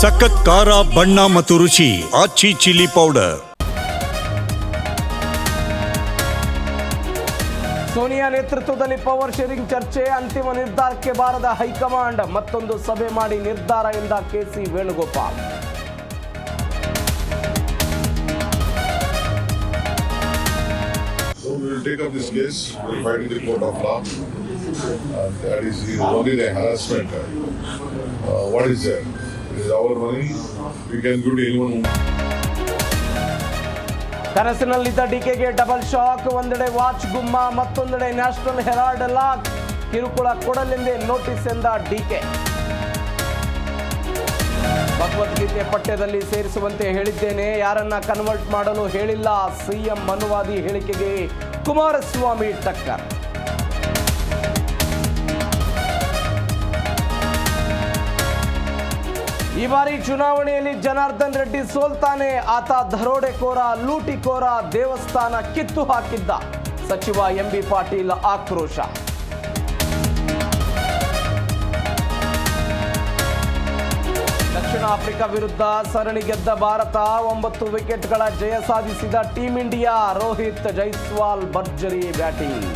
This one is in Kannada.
ಸಖತ್ ಖಾರ ಬಣ್ಣ ಮತ್ತು ರುಚಿ ಆಚಿ ಚಿಲ್ಲಿ ಪೌಡರ್. ಸೋನಿಯಾ ನೇತೃತ್ವದಲ್ಲಿ ಪವರ್ ಶೇರಿಂಗ್ ಚರ್ಚೆ ಅಂತಿಮ ನಿರ್ಧಾರಕ್ಕೆ ಬಾರದ ಹೈಕಮಾಂಡ್. ಮತ್ತೊಂದು ಸಭೆ ಮಾಡಿ ನಿರ್ಧಾರ ಎಂದ K C Venugopal Uh, that is ಕನಸಿನಲ್ಲಿದ್ದ ಡಿಕೆಗೆ ಡಬಲ್ ಶಾಕ್, ಒಂದೆಡೆ ವಾಚ್ ಗುಮ್ಮ, ಮತ್ತೊಂದೆಡೆ ನ್ಯಾಷನಲ್ ಹೆರಾಲ್ಡ್ ಲಾಕ್ ಕಿರುಕುಳ ಕೊಡಲೆಂದೇ ನೋಟಿಸ್ ಎಂದ ಡಿಕೆ. ಭಗವದ್ಗೀತೆ ಪಠ್ಯದಲ್ಲಿ ಸೇರಿಸುವಂತೆ ಹೇಳಿದ್ದೇನೆ. ಯಾರನ್ನ ಕನ್ವರ್ಟ್ ಮಾಡಲು ಹೇಳಿಲ್ಲ, ಸಿಎಂ ಮನುವಾದಿ ಹೇಳಿಕೆಗೆ ಕುಮಾರಸ್ವಾಮಿ ಟಕ್ಕರ್. ಈ ಬಾರಿ ಚುನಾವಣೆಯಲ್ಲಿ ಜನಾರ್ದನ್ ರೆಡ್ಡಿ ಸೋಲ್ತಾನೆ, ಆತ ದರೋಡೆಕೋರ, ಲೂಟಿಕೋರ ದೇವಸ್ಥಾನ ಕಿತ್ತು ಹಾಕಿದ್ದ ಸಚಿವ ಎಂಬಿ ಪಾಟೀಲ್ ಆಕ್ರೋಶ. ದಕ್ಷಿಣ ಆಫ್ರಿಕಾ ವಿರುದ್ಧ ಸರಣಿ ಗೆದ್ದ ಭಾರತ, ಒಂಬತ್ತು ವಿಕೆಟ್ಗಳ ಜಯ ಸಾಧಿಸಿದ ಟೀಂ ಇಂಡಿಯಾ, ರೋಹಿತ್ ಜೈಸ್ವಾಲ್ ಭರ್ಜರಿ ಬ್ಯಾಟಿಂಗ್.